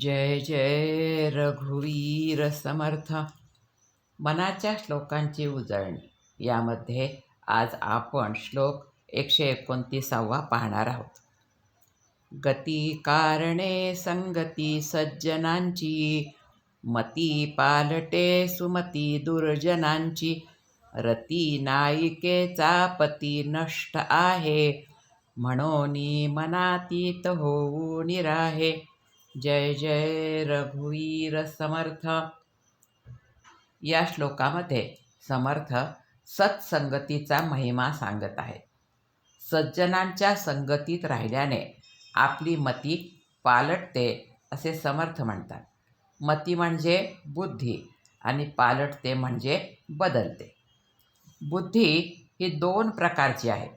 जय जय रघुवीर समर्थ. मनाच्या श्लोकांची उजळणी. यामध्ये आज आपण श्लोक एकशे एकोणतीसावा पाहणार आहोत. गती कारणे संगती सज्जनांची मती पालटे सुमती दुर्जनांची रती नायिकेचा पती नष्ट आहे म्हणून मनातीत होऊ निराहे. जय जय रघुवीर समर्थ. या श्लोकामध्ये समर्थ सत्संगतीचा महिमा सांगत आहे. सज्जनांच्या संगतीत राहिल्याने आपली मती पालटते असे समर्थ म्हणतात. मती म्हणजे बुद्धी आणि पालटते म्हणजे बदलते. बुद्धी ही दोन प्रकारची आहे.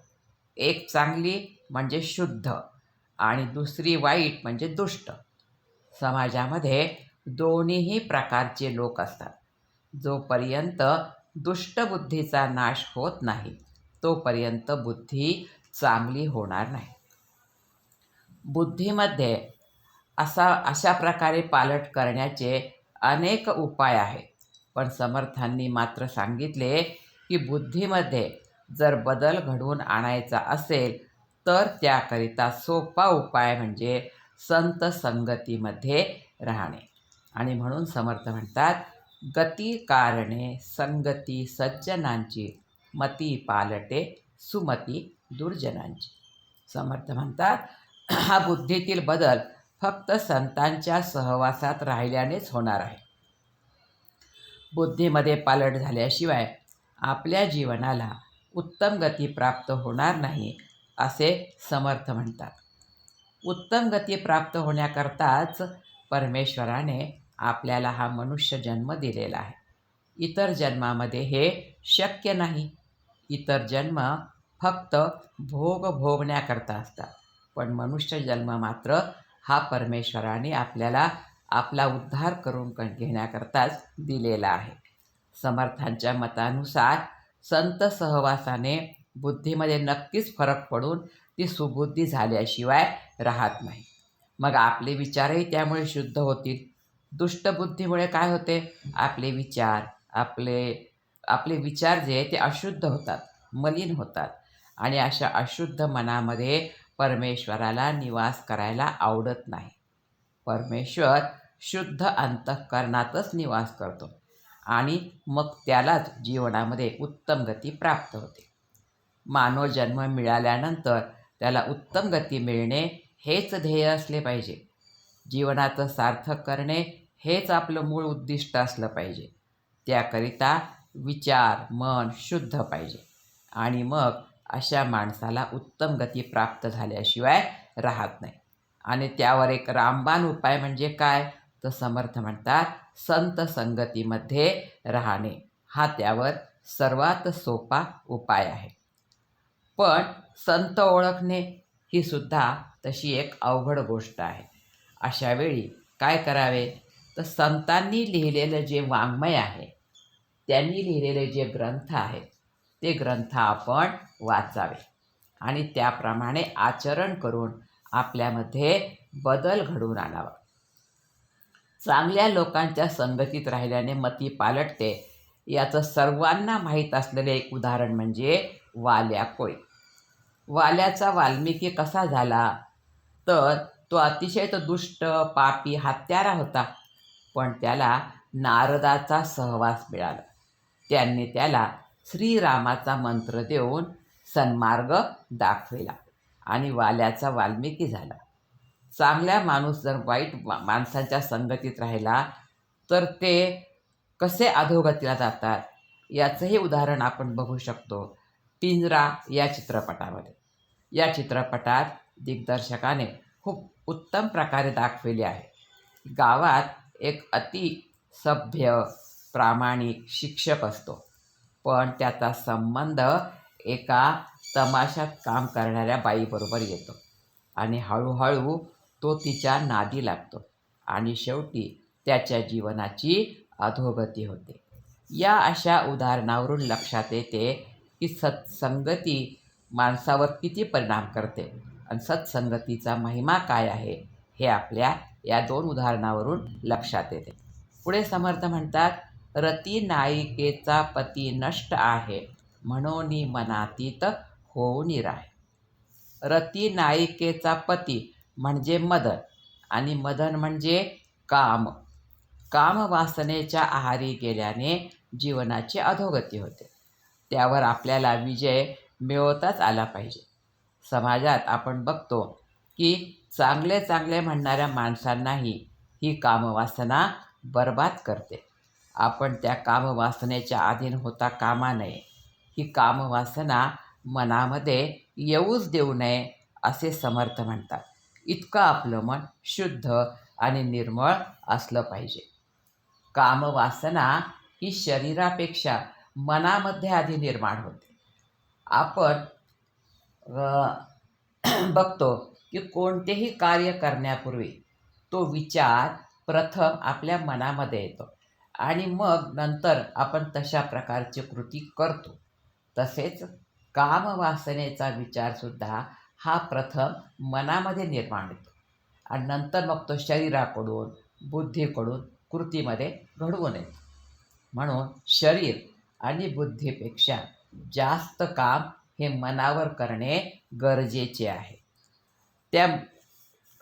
एक चांगली म्हणजे शुद्ध आणि दुसरी वाईट म्हणजे दुष्ट. समाजामध्ये दोन्हीही प्रकारचे लोक असतात. जोपर्यंत दुष्टबुद्धीचा नाश होत नाही तोपर्यंत बुद्धी चांगली होणार नाही. बुद्धीमध्ये असा अशा प्रकारे पालट करण्याचे अनेक उपाय आहेत. पण समर्थांनी मात्र सांगितले की बुद्धीमध्ये जर बदल घडवून आणायचा असेल तर त्याकरिता सोपा उपाय म्हणजे संत संगतीमध्ये राहणे. आणि म्हणून समर्थ म्हणतात गती कारणे संगती सज्जनांची मती पालटे सुमती दुर्जनांची. समर्थ म्हणतात हा बुद्धीतील बदल फक्त संतांच्या सहवासात राहिल्यानेच होणार आहे. बुद्धीमध्ये पालट झाल्याशिवाय आपल्या जीवनाला उत्तम गती प्राप्त होणार नाही असे समर्थ म्हणतात. उत्तम गती प्राप्त होण्याकरताच परमेश्वराने आपल्याला हा मनुष्य जन्म दिलेला आहे. इतर जन्मामध्ये हे शक्य नाही. इतर जन्म फक्त भोग भोगण्याकरता असतात. पण मनुष्य जन्म मात्र हा परमेश्वराने आपल्याला आपला उद्धार करून घेण्याकरताच दिलेला आहे. समर्थांच्या मतानुसार संत सहवासाने बुद्धीमध्ये नक्कीच फरक पडून ती सुबुद्धी झाल्याशिवाय राहत नाही. मग आपले विचारही त्यामुळे शुद्ध होतील. दुष्टबुद्धीमुळे काय होते? आपले विचार आपले आपले विचार जे ते अशुद्ध होतात मलिन होतात. आणि अशा अशुद्ध मनामध्ये परमेश्वराला निवास करायला आवडत नाही. परमेश्वर शुद्ध अंतःकरणातच निवास करतो आणि मग त्यालाच जीवनामध्ये उत्तम गती प्राप्त होते. मानव जन्म मिळाल्यानंतर त्याला उत्तम गती मिळणे हेच ध्येय असले पाहिजे. जीवनाचं सार्थक करणे हेच आपलं मूळ उद्दिष्ट असलं पाहिजे. त्याकरिता विचार मन शुद्ध पाहिजे. आणि मग अशा माणसाला उत्तम गती प्राप्त झाल्याशिवाय राहत नाही. आणि त्यावर एक रामबाण उपाय म्हणजे काय? तर समर्थ म्हणतात संत संगतीमध्ये राहणे. हा त्यावर सर्वात सोपा उपाय आहे. पण संत ओळखणे ही सुद्धा तशी एक अवघड गोष्ट आहे. अशा वेळी काय करावे? तर संतांनी लिहिलेलं जे वाङ्मय आहे त्यांनी लिहिलेले जे ग्रंथ आहेत ते ग्रंथ आपण वाचावे आणि त्याप्रमाणे आचरण करून आपल्यामध्ये बदल घडवून आणावा. चांगल्या लोकांच्या संगतीत राहिल्याने मती पालटते. याचं सर्वांना माहीत असलेलं एक उदाहरण म्हणजे वाल्या कोळी. वाल्याचा वाल्मिकी कसा झाला? तर तो अतिशय तो दुष्ट पापी हत्यारा होता. पण त्याला नारदाचा सहवास मिळाला. त्यांनी त्याला श्रीरामाचा मंत्र देऊन सन्मार्ग दाखविला आणि वाल्याचा वाल्मिकी झाला. चांगल्या माणूस जर वाईट माणसांच्या संगतीत राहिला तर ते कसे अधोगतीला जातात? याचंही उदाहरण आपण बघू शकतो. पिंजरा या चित्रपटामध्ये. या चित्रपटात दिग्दर्शकाने खूप उत्तम प्रकारे दाखविले आहे. गावात एक अति सभ्य प्रामाणिक शिक्षक असतो. पण त्याचा संबंध एका तमाशात काम करणाऱ्या बाईबरोबर येतो आणि हळूहळू तो तिच्या नादी लागतो आणि शेवटी त्याच्या जीवनाची अधोगती होते. या अशा उदाहरणावरून लक्षात येते की सत्संगती माणसावर किती परिणाम करते आणि सत्संगतीचा महिमा काय आहे हे आपल्या या दोन उदाहरणावरून लक्षात येते. पुढे समर्थ म्हणतात रती नायिकेचा पती नष्ट आहे म्हणून मनातीत होऊन राहे रती नायिकेचा पती म्हणजे मदन आणि मदन म्हणजे काम. काम वासनेच्या आहारी गेल्याने जीवनाची अधोगती होते. त्यावर आपल्याला विजय मिळवताच आला पाहिजे. समाजात आपण बघतो की चांगले चांगले म्हणणाऱ्या माणसांनाही ही कामवासना बर्बाद करते. आपण त्या कामवासनेच्या अधीन होता कामा नये. ही कामवासना मनामध्ये येऊच देऊ नये असे समर्थ म्हणतात. इतकं आपलं मन शुद्ध आणि निर्मळ असलं पाहिजे. कामवासना ही शरीरापेक्षा मनामध्ये आधी निर्माण होते. आपण बघतो की कोणतेही कार्य करण्यापूर्वी तो विचार प्रथम आपल्या मनामध्ये येतो आणि मग नंतर आपण तशा प्रकारची कृती करतो. तसेच कामवासनेचा विचारसुद्धा हा प्रथम मनामध्ये निर्माण होतो आणि नंतर मग तो शरीराकडून बुद्धीकडून कृतीमध्ये घडवून येतो. म्हणून शरीर आणि बुद्धीपेक्षा जास्त काम हे मनावर करणे गरजेचे आहे. त्या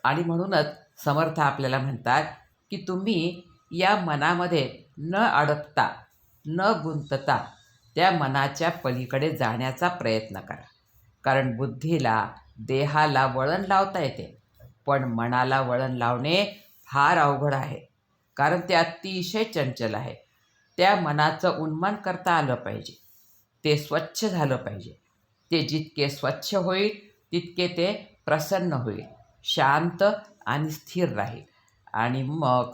आणि म्हणूनच समर्थ आपल्याला म्हणतात की तुम्ही या मनामध्ये न अडकता न गुंतता त्या मनाच्या पलीकडे जाण्याचा प्रयत्न करा. कारण बुद्धीला देहाला वळण लावता येते पण मनाला वळण लावणे फार अवघड आहे. कारण ते अतिशय चंचल आहे. त्या मनाचं उन्मान करता आलं पाहिजे. ते स्वच्छ झालं पाहिजे. ते जितके स्वच्छ होईल तितके ते प्रसन्न होईल. शांत आणि स्थिर राहील. आणि मग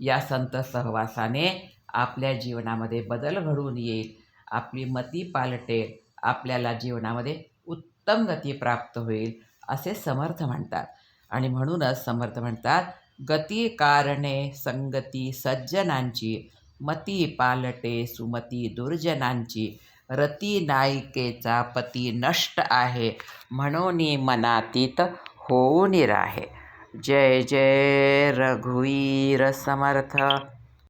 या संत सहवासाने आपल्या जीवनामध्ये बदल घडून येईल. आपली मती पालटेल. आपल्याला जीवनामध्ये उत्तम गती प्राप्त होईल असे समर्थ म्हणतात. आणि म्हणूनच समर्थ म्हणतात गती कारणे संगती सज्जनांची मती पालटे सुमती दुर्जनांची रती नायिकेचा पती नष्ट आहे म्हणून मनातीत होऊन राहे. जय जय रघुवीर समर्थ.